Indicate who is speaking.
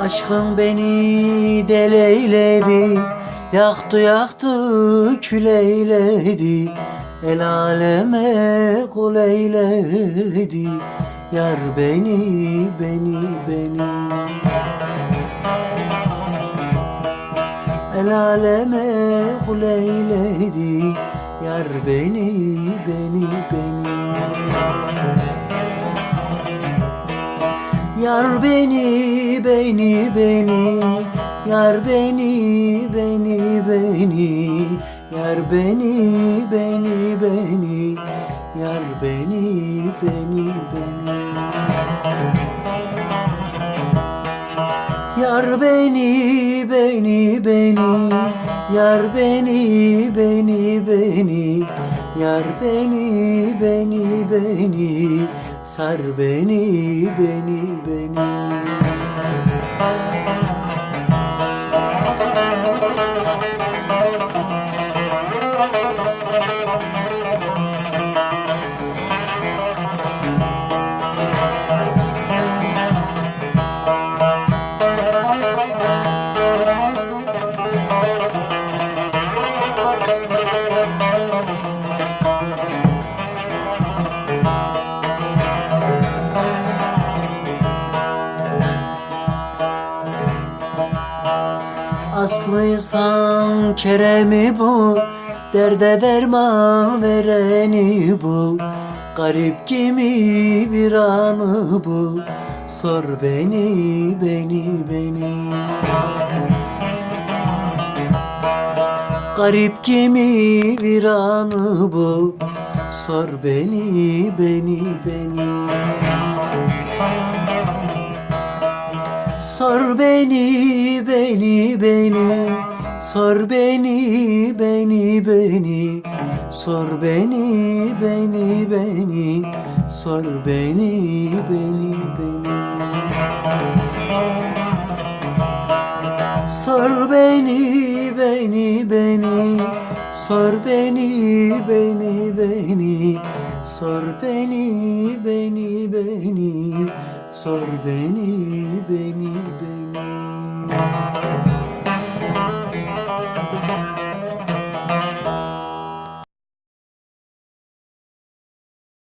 Speaker 1: Aşkın beni deleyledi Yaktı yaktı küleyledi El aleme kul eyledi Yar beni beni beni El aleme kul eyledi Yar beni beni beni. Yar beni beni beni. Yar beni beni beni. Yar beni beni beni. Yar beni beni beni Yar beni beni beni. Yar beni beni beni. Yar beni beni beni. Sar beni beni beni Aslıysan Kerem'i bul Derde derman vereni bul. Garip kimi bir anı bul Sor beni beni beni. Garip kimi bir anı bul Sor beni beni beni Sor beni, beni, beni. Sor beni, beni, beni. Sor beni, beni, beni. Sor beni, beni, beni. Sor beni, beni, beni. Sor beni, beni, beni. Sor beni, beni, beni Sor beni, beni, beni